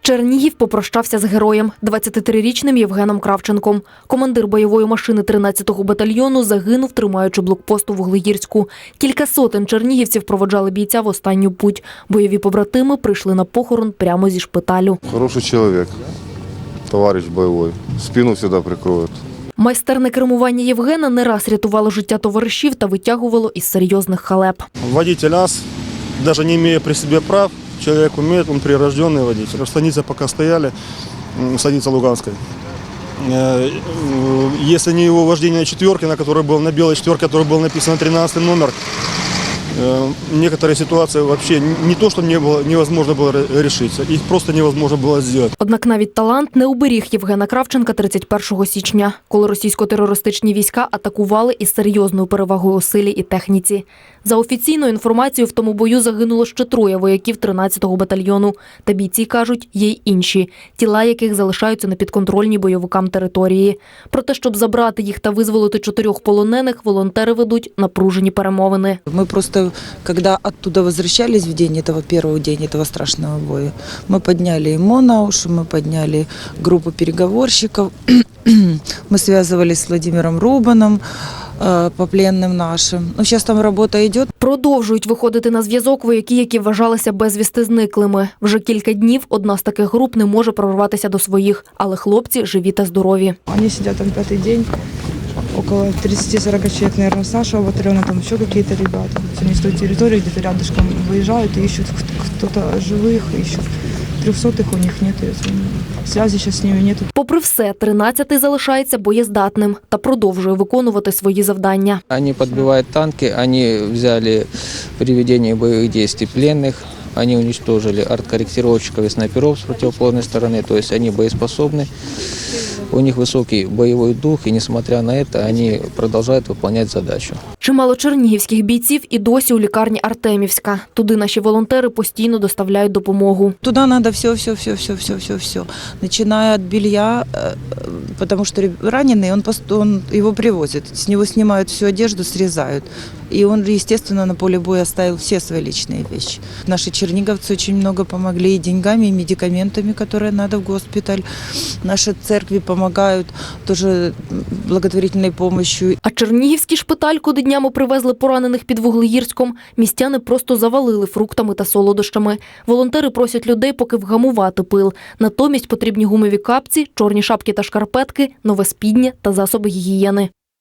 Чернігів попрощався з героєм 23-річним Євгеном Кравченком. Командир бойової машини 13-го батальйону загинув, тримаючи блокпост у Вуглегірську. Кілька сотень чернігівців проводжали бійця в останню путь. Бойові побратими прийшли на похорон прямо зі шпиталю. Хороший человек, товарищ боевой. Спину всегда прикроет. Майстерне кермування Євгена не раз рятувало життя товаришів та витягувало із серйозних халеп. Водитель АС, даже не имея при себе прав, человек умеет, он прирожденный водитель. В станице пока стояли, м, станица Луганской. Э, э, Если не его вождение на четверке, на которой был на белой четверке, который был написан 13 номер, э, некоторые ситуации вообще не то, что не было, невозможно было ре- решиться, их просто невозможно было сделать. Однак навіть талант не уберіг Євгена Кравченка 31 січня, коли російсько-терористичні війська атакували із серйозною перевагою у силі і техніці. За офіційною інформацією, в тому бою загинуло ще троє вояків 13-го батальйону. Та бійці кажуть, є й інші, тіла яких залишаються на підконтрольній бойовикам території. Про те, щоб забрати їх та визволити чотирьох полонених, волонтери ведуть напружені перемовини. Мы просто, когда оттуда возвращались в день этого первого день этого страшного боя, мы подняли ему на уши, мы подняли группу переговорщиков, мы связывались с Владимиром Рубаном э, по пленным нашим. Ну, сейчас там работа идет. Продовжують виходити на зв'язок вояки, які вважалися безвісти зниклими. Вже кілька днів одна з таких груп не може прорватися до своїх, але хлопці живі та здорові. Они сидят там пятый день, около 30-40 человек, наверное, с нашего батальона, там еще какие-то ребята. Они с той территории где-то рядышком выезжают и ищут х- кто-то живых, ищут. Трехсотых у них нет, и связи сейчас с ними нет. Попри все, 13-й залишається боєздатним та продовжує виконувати свої завдання. Они подбивают танки, они взяли при ведении боевых действий пленных, они уничтожили арткорректировщиков и снайперов с противоположной стороны, то есть они боеспособны, у них высокий боевой дух, и несмотря на это, они продолжают выполнять задачу. Чимало чернігівських бійців і досі у лікарні Артемівська. Туди наші волонтери постійно доставляють допомогу. Туда надо все, все, все, все, все, все, все. Начиная от белья, э, э, потому что реб- раненый, он, пост- он его привозят, с него снимают всю одежду, срезают. И он, естественно, на поле боя оставил все свои личные вещи. Наши черниговцы очень много помогли и деньгами, и медикаментами, которые надо в госпиталь. Наши церкви помогают тоже м, благотворительной помощью. А чернігівський шпиталь, куди днями привезли поранених під Вуглеїрськом, містяни просто завалили фруктами та солодощами. Волонтери просять людей поки вгамувати пил. Натомість потрібні гумові капці, чорні шапки та шкарпетки, нове спідня та засоби гігієни.